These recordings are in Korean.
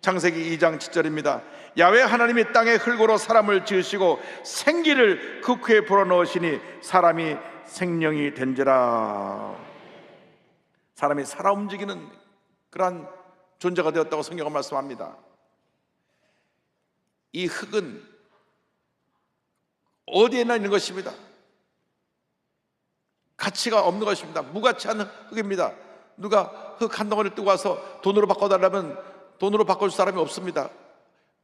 창세기 2장 7절입니다. 야외 하나님이 땅의 흙으로 사람을 지으시고 생기를 그 코에 불어넣으시니 사람이 생명이 된지라. 사람이 살아 움직이는 그러한 존재가 되었다고 성경은 말씀합니다. 이 흙은 어디에나 있는 것입니다. 가치가 없는 것입니다. 무가치한 흙입니다. 누가 흙 한 덩어리를 뜨고 와서 돈으로 바꿔달라면 돈으로 바꿔줄 사람이 없습니다.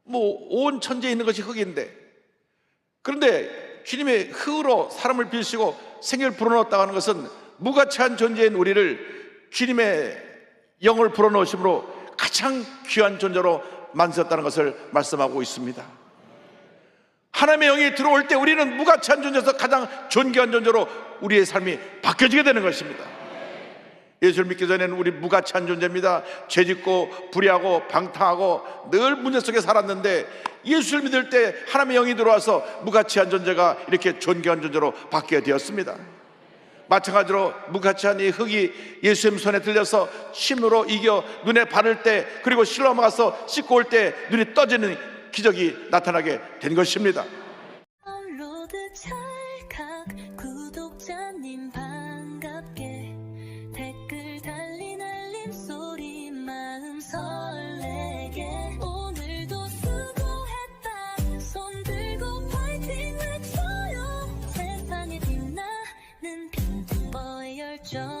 뭐 온 천지에 있는 것이 흙인데 그런데 주님의 흙으로 사람을 빌시고 생을 불어넣었다고 하는 것은 무가치한 존재인 우리를 주님의 영을 불어넣으심으로 가장 귀한 존재로 만드셨다는 것을 말씀하고 있습니다. 하나님의 영이 들어올 때 우리는 무가치한 존재에서 가장 존귀한 존재로 우리의 삶이 바뀌어지게 되는 것입니다. 예수를 믿기 전에는 우리 무가치한 존재입니다. 죄짓고 불의하고 방탕하고 늘 문제 속에 살았는데 예수를 믿을 때 하나님의 영이 들어와서 무가치한 존재가 이렇게 존귀한 존재로 바뀌게 되었습니다. 마찬가지로 무가치한 이 흙이 예수님 손에 들려서 침으로 이겨 눈에 바를 때 그리고 실로암 가서 씻고 올 때 눈이 떠지는 기적이 나타나게 된 것입니다. 좀